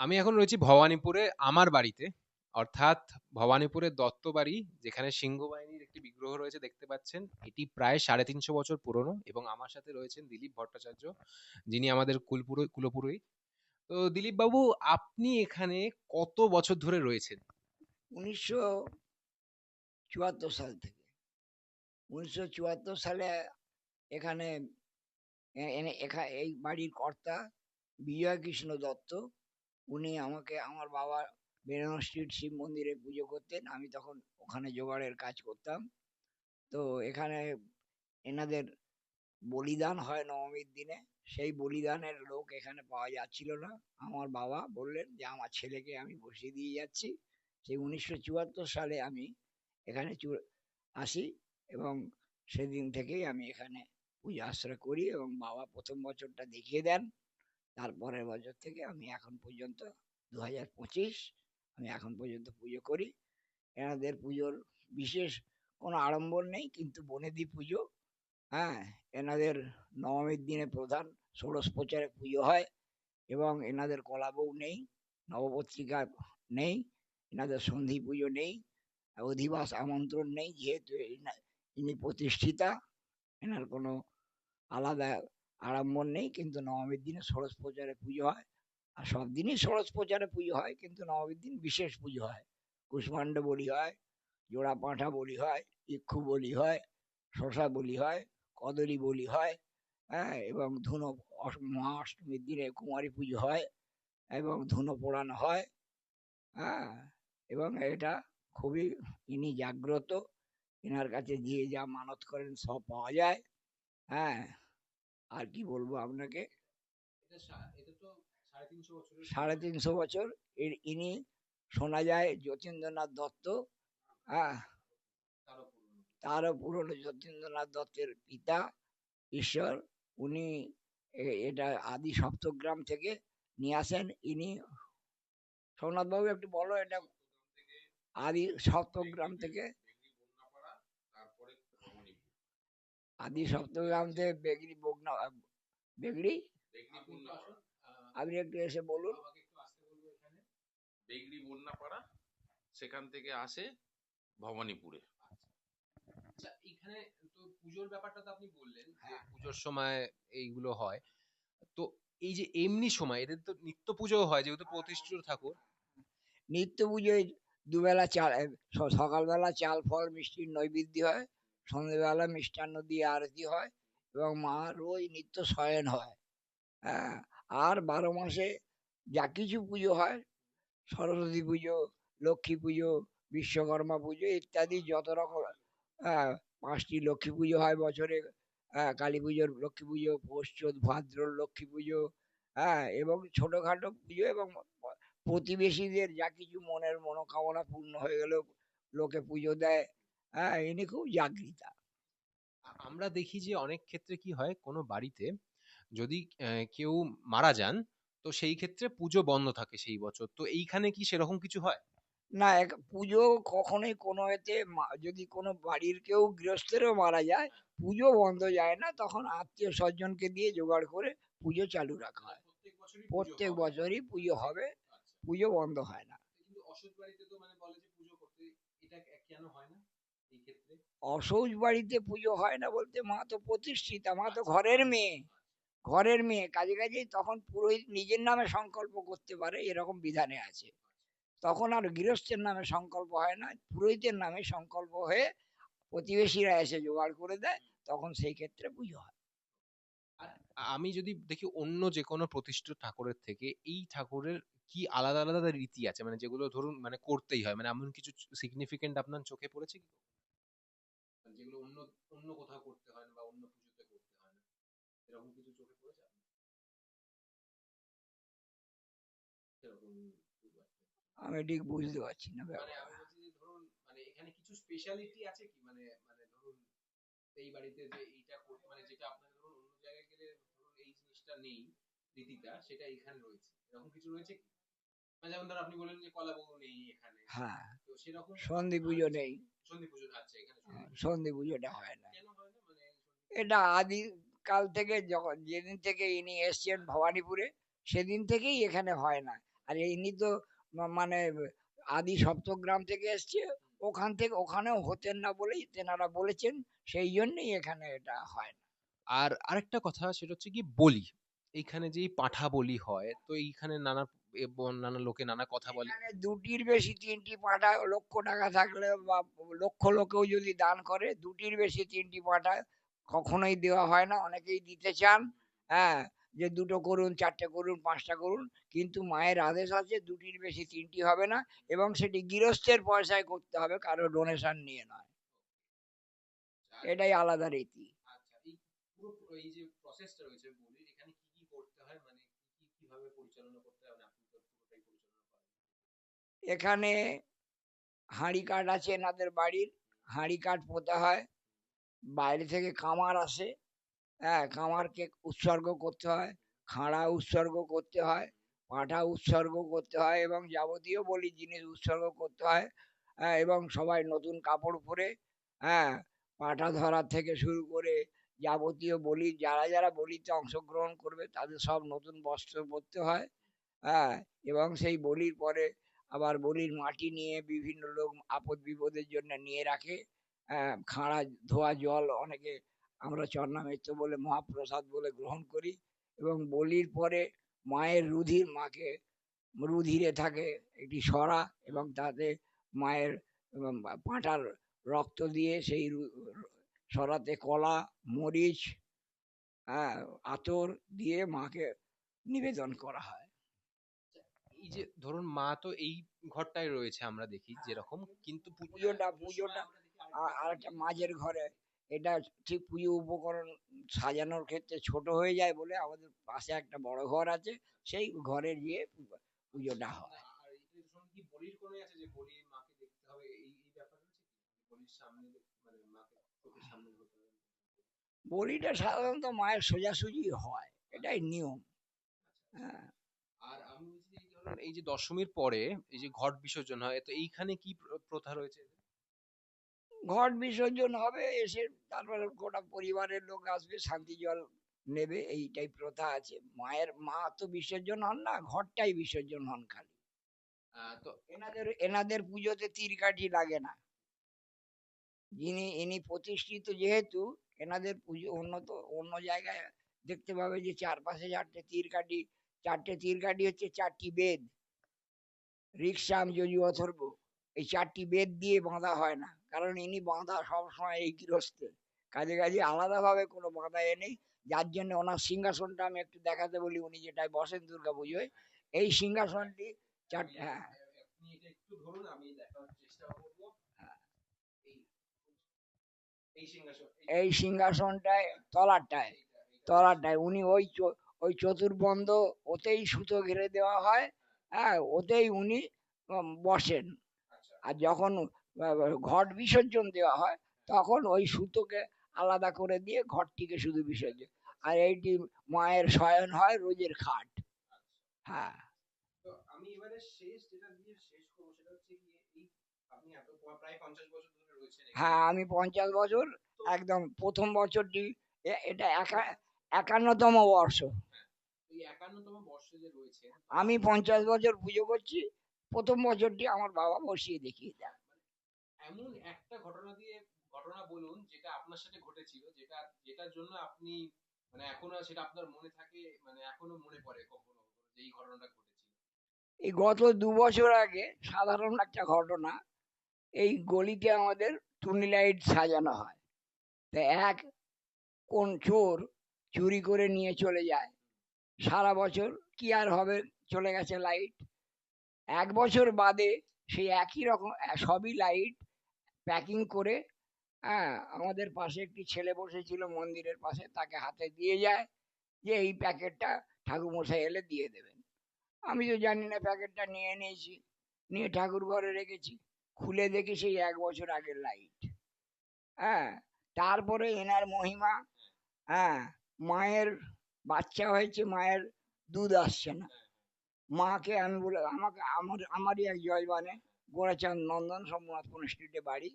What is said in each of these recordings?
আমি এখন রয়েছি ভবানীপুরে, আমার বাড়িতে। অর্থাৎ ভবানীপুরের দত্ত বাড়ি যেখানে সিংহ বাহিনীর একটি বিগ্রহ রয়েছে, দেখতে পাচ্ছেন। এটি প্রায় সাড়ে তিনশো বছর পুরনো এবং আমার সাথে রয়েছেন দিলীপ ভট্টাচার্য, যিনি আমাদের কুলপুরো কুলপুরোহিত তো দিলীপ বাবু আপনি এখানে কত বছর ধরে রয়েছেন? উনিশশো চুয়াত্তর সাল থেকে। উনিশশো চুয়াত্তর সালে এখানে এনে- এখা- এই বাড়ির কর্তা বিজয় কৃষ্ণ দত্ত। উনি আমাকে, আমার বাবা বেনারস স্ট্রিট শিব মন্দিরে পুজো করতেন। আমি তখন ওখানে জোগাড়ের কাজ করতাম। তো এখানে এনাদের বলিদান হয় নবমীর দিনে। সেই বলিদানের লোক এখানে পাওয়া যাচ্ছিল না। আমার বাবা বললেন যে, আমার ছেলেকে আমি বসিয়ে দিয়ে যাচ্ছি। সেই উনিশশো চুয়াত্তর সালে আমি এখানে আসি এবং সেদিন থেকেই আমি এখানে পূজা আশ্রয় করি এবং বাবা প্রথম বছরটা দেখিয়ে দেন। তারপরের বছর থেকে আমি এখন পর্যন্ত দু হাজার পঁচিশ আমি এখন পর্যন্ত পুজো করি। এনাদের পুজোর বিশেষ কোনো আড়ম্বর নেই, কিন্তু বনেদি পুজো হ্যাঁ এনাদের নবমীর দিনে প্রধান ষোড়শ প্রচারে পুজো হয় এবং এনাদের কলাবউ নেই, নবপত্রিকা নেই, এনাদের সন্ধি পুজো নেই, অধিবাস আমন্ত্রণ নেই, যেহেতু ইনি প্রতিষ্ঠিতা, এনার কোনো আলাদা আড়ম্বর নেই, কিন্তু নবমীর দিনে ষোড়শ প্রচারে পুজো হয়। আর সব দিনই ষোড়শ প্রচারে পুজো হয়, কিন্তু নবমীর দিন বিশেষ পুজো হয়। কুষ্মাণ্ড বলি হয়, জোড়া পাঁঠা বলি হয়, ইক্ষু বলি হয়, শশা বলি হয়, কদলী বলি হয় হ্যাঁ এবং ধুনো মহা অষ্টমীর দিনে কুমারী পুজো হয়, এবং ধুনো পোড়ানো হয় হ্যাঁ এবং এটা খুবই ইনি জাগ্রত। এনার কাছে যে যা মানত করেন সব পাওয়া যায় হ্যাঁ। আর কি বলব আপনাকে? সাড়ে তিনশো বছর। এর ইনি শোনা যায় যতীন্দ্রনাথ দত্ত হ্যাঁ? তারও পুরনো। যতীন্দ্রনাথ দত্তের পিতা ঈশ্বর। উনি এটা আদি সপ্তগ্রাম থেকে নিয়ে আসেন। ইনি সোমনাথবাবু একটু বলো এটা আদি সপ্তগ্রাম থেকে আদি সপ্তগ্রাম থেকে বেগড়ি বগনা বেগড়ি? আপনি একটু এসে বলুন। বাবাকে একটু আসতে বলব এখানে। বেগড়ি বন্যাপাড়া সেখান থেকে আসে ভবানীপুরে। আচ্ছা। এখানে তো পুজোর ব্যাপারটা তো আপনি বললেন যে হ্যাঁ। পুজোর সময় এইগুলো হয়। তো এই যে এমনি সময় এদের তো নিত্য পুজো হয় যেহেতু প্রতিষ্ঠিত ঠাকুর। নিত্য পুজোয় দুবেলা চাল সকালবেলা চাল ফল মিষ্টির নৈবেদ্য হয়। সন্ধ্যেবেলা মিষ্টান্ন দিয়ে আরতি হয় এবং মা রোজ নিত্য শয়ন হয়। হ্যাঁ আর বারো মাসে যা কিছু পুজো হয়, সরস্বতী পুজো, লক্ষ্মী পুজো, বিশ্বকর্মা পুজো ইত্যাদি যত রকম হ্যাঁ পাঁচটি লক্ষ্মী পুজো হয় বছরে। হ্যাঁ কালী পুজোর লক্ষ্মী পুজো, পৌষ ভাদ্র লক্ষ্মী পুজো হ্যাঁ এবং ছোটোখাটো পুজো এবং প্রতিবেশীদের যা কিছু মনের মনোকামনা পূর্ণ হয়ে গেলেও লোকে পুজো দেয়। হ্যাঁ ইনি খুব জাগৃতা আমরা দেখি যে অনেক ক্ষেত্রে কি হয় কোনো বাড়িতে যদি কেউ মারা যান তো সেই ক্ষেত্রে পুজো বন্ধ থাকে সেই বছর। তো এইখানে কি সেরকম কিছু হয়? না এক পুজো কখনোই কোনো এতে যদি কোনো বাড়ির কেউ গৃহস্থেরও মারা যায় পুজো বন্ধ যায় না তখন আত্মীয় স্বজনকে দিয়ে জোগাড় করে পুজো চালু রাখা হয়। প্রত্যেক বছরই পুজো হবে। আচ্ছা। পুজো বন্ধ হয় না কিন্তু অসৎ বাড়িতে তো মানে বলে যে পুজো করতে এটা কে- কেন হয় না অসৌচ বাড়িতে পুজো হয় না বলতে মা তো প্রতিষ্ঠিতা মা তো ঘরের মেয়ে। ঘরের মেয়ে কাজে কাজেই তখন পুরোহিত নিজের নামে সংকল্প করতে পারে এরকম বিধানে আছে। তখন আর গৃহস্থের নামে সংকল্প হয় না পুরোহিতের নামে সংকল্প হয়ে প্রতিবেশীরা এসে জোগাড় করে দেয় তখন সেই ক্ষেত্রে পুজো হয়। আমি যদি দেখি অন্য যে কোনো প্রতিষ্ঠিত ঠাকুরের থেকে এই ঠাকুরের কি আলাদা আলাদা রীতি আছে? মানে যেগুলো ধরুন মানে করতেই হয় মানে এমন কিছু সিগনিফিকেন্ট আপনার চোখে পড়েছে কি? যেগুলো অন্য অন্য কোথাও করতে হয় না বা অন্য পুজোতে করতে হয় না। এরকম কিছু চোখে পড়েছে? সেরকম আমি ঠিক বুঝতে পারছি না মানে। আমি বলছি যে ধরুন মানে এখানে কিছু স্পেশালিটি আছে কি? মানে মানে ধরুন এই বাড়িতে যে এইটা করতে মানে যেটা আপনাকে ধরুন অন্য জায়গায় গেলে ধরুন এই জিনিসটা নেই রীতিটা সেটা এখানে রয়েছে। এরকম কিছু রয়েছে কি? মানে যেমন ধর আপনি বললেন যে কলা বউ নেই এখানে। হ্যাঁ। তো সেরকম সন্ধি পুজো নেই। সন্ধি এখানে সন্ধি পুজো। সন্ধি পুজোটা হয় না। হয় মানে এটা আদি কাল থেকে যখন যেদিন থেকে ইনি এসছেন ভবানীপুরে সেদিন থেকেই এখানে হয় না। আর ইনি তো মানে আদি সপ্তগ্রাম থেকে এসছে ওখান থেকে ওখানেও হতেন না বলেই তেনারা বলেছেন সেই জন্যই এখানে এটা হয় না। আর আরেকটা কথা সেটা হচ্ছে কি বলি। এইখানে যে পাঁঠা বলি হয় তো এইখানে নানা নানা লোকে নানা কথা বলে। দুটির বেশি তিনটি পাটা লক্ষ টাকা থাকলে বা লক্ষ লোকেও যদি দান করে দুটির বেশি তিনটি পাটা কখনোই দেওয়া হয় না। অনেকেই দিতে চান হ্যাঁ যে দুটো করুন চারটে করুন পাঁচটা করুন কিন্তু মায়ের আদেশ আছে দুটির বেশি তিনটি হবে না এবং সেটি গৃহস্থের পয়সায় করতে হবে কারও ডোনেশন নিয়ে নয়। এটাই আলাদা রীতি। আচ্ছা এই যে প্রসেসটা রয়েছে বলি এখানে কি কি করতে হয়? মানে কি কি কীভাবে পরিচালনা করতে হয় মানে আপনি তো পুরোটাই পরিচালনা করেন এখানে হাঁড়ি কাঠ আছে এনাদের বাড়ির, হাঁড়ি কাঠ পোতা হয়। বাইরে থেকে কামার আসে হ্যাঁ কামারকে উৎসর্গ করতে হয়, খাঁড়া উৎসর্গ করতে হয়, পাঁঠা উৎসর্গ করতে হয় এবং যাবতীয় বলি জিনিস উৎসর্গ করতে হয় হ্যাঁ এবং সবাই নতুন কাপড় পরে হ্যাঁ পাঁঠা ধরা থেকে শুরু করে যাবতীয় বলি, যারা যারা বলিতে অংশগ্রহণ করবে তাদের সব নতুন বস্ত্র পরতে হয় হ্যাঁ এবং সেই বলির পরে আবার বলির মাটি নিয়ে বিভিন্ন লোক আপদ বিপদের জন্য নিয়ে রাখে। খাঁড়া ধোয়া জল অনেকে আমরা চন্নামিত্র বলে, মহাপ্রসাদ বলে গ্রহণ করি এবং বলির পরে মায়ের রুধির মাকে রুধিরে থাকে একটি সরা এবং তাতে মায়ের পাঁঠার রক্ত দিয়ে সেই সরাতে কলা, মরিচ হ্যাঁ আতর দিয়ে মাকে নিবেদন করা হয়। এই যে ধরুন মা তো এই ঘরটায় রয়েছে আমরা দেখি যেরকম কিন্তু পুজোটা পুজোটা আরও আর একটা মাঝের ঘরে। এটা ঠিক পুজো উপকরণ সাজানোর ক্ষেত্রে ছোট হয়ে যায় বলে আমাদের পাশে একটা বড় ঘর আছে সেই ঘরে গিয়ে পুজোটা হয়। মানে বলিটা সাধারণত মায়ের সোজাসুজি হয় এটাই নিয়ম। হ্যাঁ। যে এই যে দশমীর পরে এই যে ঘট বিসর্জন হয় তো এইখানে কি প্রথা রয়েছে? ঘট বিসর্জন হবে এসে তারপরে গোটা পরিবারের লোক আসবে শান্তি জল নেবে এইটাই প্রথা আছে। মায়ের মা তো বিসর্জন হন না ঘরটাই বিসর্জন হন খালি। তো এনাদের এনাদের পুজোতে তীর কাঠি লাগে না। যিনি ইনি প্রতিষ্ঠিত যেহেতু এনাদের পুজো অন্য তো অন্য জায়গায় দেখতে পাবে যে চারপাশে চারটে তীরকাঠি চারটে তীরকাঠি হচ্ছে চারটি বেদ। রিক্সাম যজু অথর্ব এই চারটি বেদ দিয়ে বাঁধা হয় না। কারণ ইনি বাঁধা সবসময় এই গৃহস্থে। কাজে কাজে আলাদাভাবে কোনো বাঁধা এ নেই। যার জন্য ওনার সিংহাসনটা আমি একটু দেখাতে বলি উনি যেটাই বসেন দুর্গা পুজোয়। এই সিংহাসনটি চারটে হ্যাঁ। করব। এই এই সিংহাসন এই সিংহাসনটায় এইটা। তলারটায়। উনি ওই ওই চতুর্বন্ধ ওতেই সুতো ঘিরে দেওয়া হয় হ্যাঁ ওতেই উনি বসেন। আচ্ছা। আর যখন ঘট বিসর্জন দেওয়া হয় তখন ওই সুতোকে আলাদা করে দিয়ে ঘরটিকে শুধু বিসর্জন। আর এইটি মায়ের শয়ন হয় রোজের খাট। হ্যাঁ। আমি এবারে শেষ যেটা দিয়ে শেষ করব সেটা হচ্ছে এই আপনি এত প্রায় পঞ্চাশ বছর ধরে রয়েছেন হ্যাঁ আমি পঞ্চাশ বছর একদম প্রথম বছরটি এটা একা একান্নতম বর্ষ। আমি পঞ্চাশ বছর পুজো করছি প্রথম বছরটি আমার বাবা বসিয়ে দেখিয়ে দেয় এমন একটা ঘটনা দিয়ে ঘটনা বলুন যেটা আপনার সাথে ঘটেছিল যেটা যেটার জন্য আপনি মানে এখনও সেটা আপনার মনে থাকে মানে এখনও মনে পড়ে কখনো এই ঘটনাটা ঘটেছিল? এই গত দু বছর আগে সাধারণ একটা ঘটনা এই গলিতে আমাদের টুনি লাইট সাজানো হয়। তা এক কোন চোর চুরি করে নিয়ে চলে যায়। সারা বছর কি আর হবে? চলে গেছে লাইট এক বছর বাদে সেই একই রকম, সবই লাইট প্যাকিং করে হ্যাঁ আমাদের পাশে একটি ছেলে বসেছিল মন্দিরের পাশে, তাকে হাতে দিয়ে যায় যে এই প্যাকেটটা ঠাকুরমশাই এলে দিয়ে দেবেন। আমি তো জানি না প্যাকেটটা নিয়ে নিয়েছি নিয়ে ঠাকুর ঘরে রেখেছি, খুলে দেখি সেই এক বছর আগের লাইট হ্যাঁ তারপরে এনার মহিমা হ্যাঁ মায়ের বাচ্চা হয়েছে, মায়ের দুধ আসছে না। মাকে আমি বলে, আমাকে, আমার, আমারই এক জয়বানে গোড়াচাঁদ নন্দন সোমনাথপুর স্ট্রিটে বাড়ি।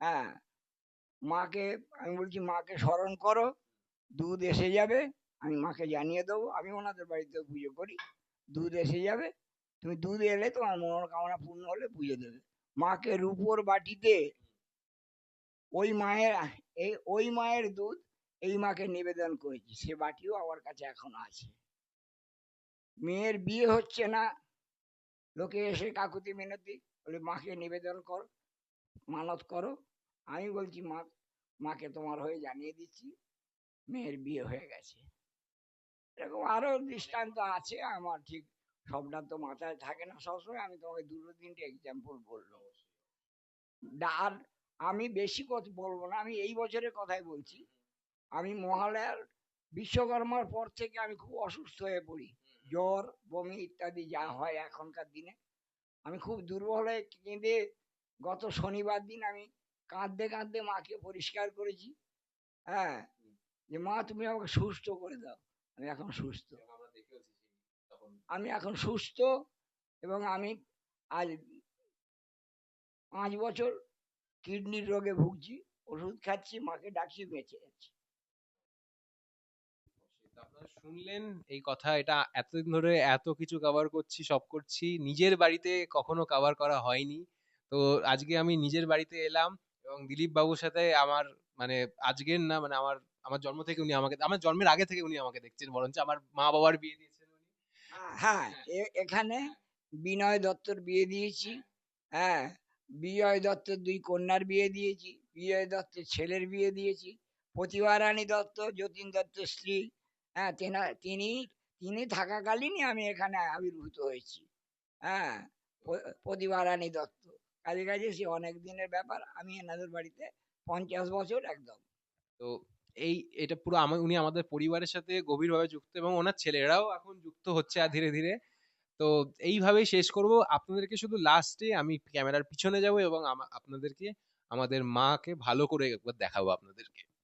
হ্যাঁ মাকে, আমি বলছি, মাকে স্মরণ করো, দুধ এসে যাবে, আমি মাকে জানিয়ে দেবো, আমি ওনাদের বাড়িতে পুজো করি, দুধ এসে যাবে, তুমি দুধ এলে তোমার মনোকামনা পূর্ণ হলে পুজো দেবে। মাকে রূপোর বাটিতে ওই মায়ের, এই ওই মায়ের দুধ এই মাকে নিবেদন করেছি। সে বাটিও আমার কাছে এখনও আছে। মেয়ের বিয়ে হচ্ছে না। লোকে এসে কাকুতি মিনতি বলে, মাকে নিবেদন কর, মানত করো। আমি বলছি, মা, মাকে তোমার হয়ে জানিয়ে দিচ্ছি, মেয়ের বিয়ে হয়ে গেছে। এরকম আরও দৃষ্টান্ত আছে আমার, ঠিক সবটা তো মাথায় থাকে না সবসময়। আমি তোমাকে দুটো তিনটে এক্সাম্পল বললাম আর আমি বেশি কথা বলব না, আমি এই বছরের কথাই বলছি। আমি মহালয়ার বিশ্বকর্মার পর থেকে আমি খুব অসুস্থ হয়ে পড়ি। জ্বর বমি ইত্যাদি যা হয় এখনকার দিনে। আমি খুব দুর্বল হয়ে কেঁদে গত শনিবার দিন আমি কাঁদতে কাঁদতে মাকে পরিষ্কার করেছি। হ্যাঁ যে মা তুমি আমাকে সুস্থ করে দাও। আমি এখন সুস্থ। আমি এখন সুস্থ এবং আমি আজ পাঁচ বছর কিডনির রোগে ভুগছি ওষুধ খাচ্ছি মাকে ডাকছি বেঁচে যাচ্ছি শুনলেন এই কথা, এটা এতদিন ধরে এত কিছু কভার করছি, সব করছি। নিজের বাড়িতে কখনো কভার করা হয়নি। তো আজকে আমি নিজের বাড়িতে এলাম এবং দিলীপ বাবুর সাথে আমার মানে আজকের না মানে আমার আমার জন্ম থেকে উনি আমাকে, আমার জন্মের আগে থেকে উনি আমাকে দেখছেন, বরঞ্চ আমার মা বাবার বিয়ে দিয়েছেন উনি। হ্যাঁ এ- এখানে বিনয় দত্তর বিয়ে দিয়েছি। হ্যাঁ বিজয় দত্তর দুই কন্যার বিয়ে দিয়েছি, বিজয় দত্তের ছেলের বিয়ে দিয়েছি প্রতিভা রানী দত্ত, যতীন দত্তের স্ত্রী হ্যাঁ তেনা, তিনি তিনি থাকাকালীনই আমি এখানে আবির্ভূত হয়েছি। হ্যাঁ প- প্রতিভা দত্ত। কাজে কাজে সে অনেক দিনের ব্যাপার, আমি এনাদের বাড়িতে পঞ্চাশ বছর একদম। তো এই, এটা পুরো আমার উনি আমাদের পরিবারের সাথে গভীরভাবে যুক্ত এবং ওনার ছেলেরাও এখন যুক্ত হচ্ছে আর ধীরে ধীরে। তো এইভাবেই শেষ করব। আপনাদেরকে শুধু লাস্টে আমি ক্যামেরার পিছনে যাব এবং আপনাদেরকে, আমাদের মাকে ভালো করে একবার দেখাবো আপনাদেরকে।